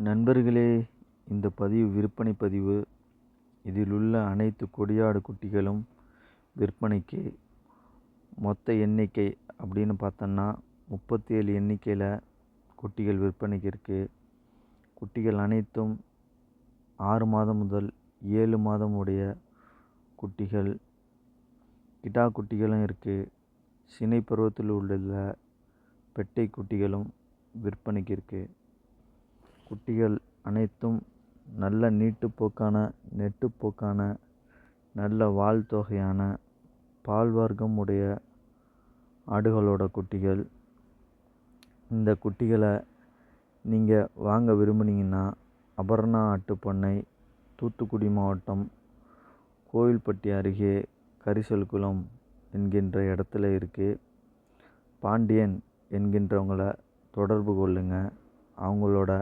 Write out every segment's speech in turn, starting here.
நண்பர்களே இந்த பதிவு விற்பனை பதிவு. இதில் உள்ள அனைத்து கொடியாடு குட்டிகளும் விற்பனைக்கு மொத்த எண்ணிக்கை அப்படின்னு பார்த்தோன்னா முப்பத்தி ஏழு எண்ணிக்கையில் குட்டிகள் விற்பனைக்கு இருக்குது குட்டிகள் அனைத்தும் ஆறு மாதம் முதல் ஏழு மாதம் உடைய குட்டிகள் கிட்டா குட்டிகளும் இருக்குது சினை பருவத்தில் உள்ள பெட்டை குட்டிகளும் விற்பனைக்கு இருக்குது குட்டிகள் அனைத்தும் நல்ல நீட்டுப்போக்கான நெட்டுப்போக்கான நல்ல வால் தொகையான பால் வர்க்கம் உடைய ஆடுகளோட குட்டிகள். இந்த குட்டிகளை நீங்கள் வாங்க விரும்புனீங்கன்னா அபர்ணா ஆட்டுப்பண்ணை தூத்துக்குடி மாவட்டம் கோவில்பட்டி அருகே கரிசல்குளம் என்கின்ற இடத்துல இருக்குது பாண்டியன் என்கின்றவங்கள தொடர்பு கொள்ளுங்கள் அவங்களோட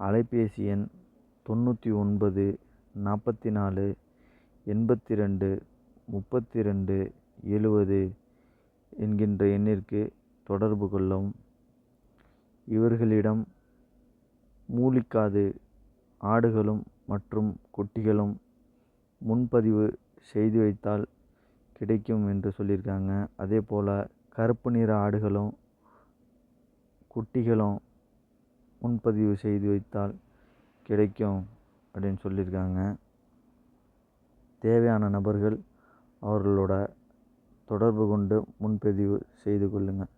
அலைபேசி எண் தொண்ணூற்றி ஒன்பது நாற்பத்தி நாலு எண்பத்தி ரெண்டு முப்பத்தி ரெண்டு எழுவது என்கின்ற எண்ணிற்கு தொடர்பு கொள்ளவும். இவர்களிடம் மூலிக்காது ஆடுகளும் மற்றும் குட்டிகளும் முன்பதிவு செய்து வைத்தால் கிடைக்கும் என்று சொல்லியிருக்காங்க. அதே போல் கருப்பு நிற ஆடுகளும் குட்டிகளும் முன்பதிவு செய்து வைத்தால் கிடைக்கும் அப்படின்னு சொல்லியிருக்காங்க. தேவையான நபர்கள் அவர்களோட தொடர்பு கொண்டு முன்பதிவு செய்து கொள்ளுங்கள்.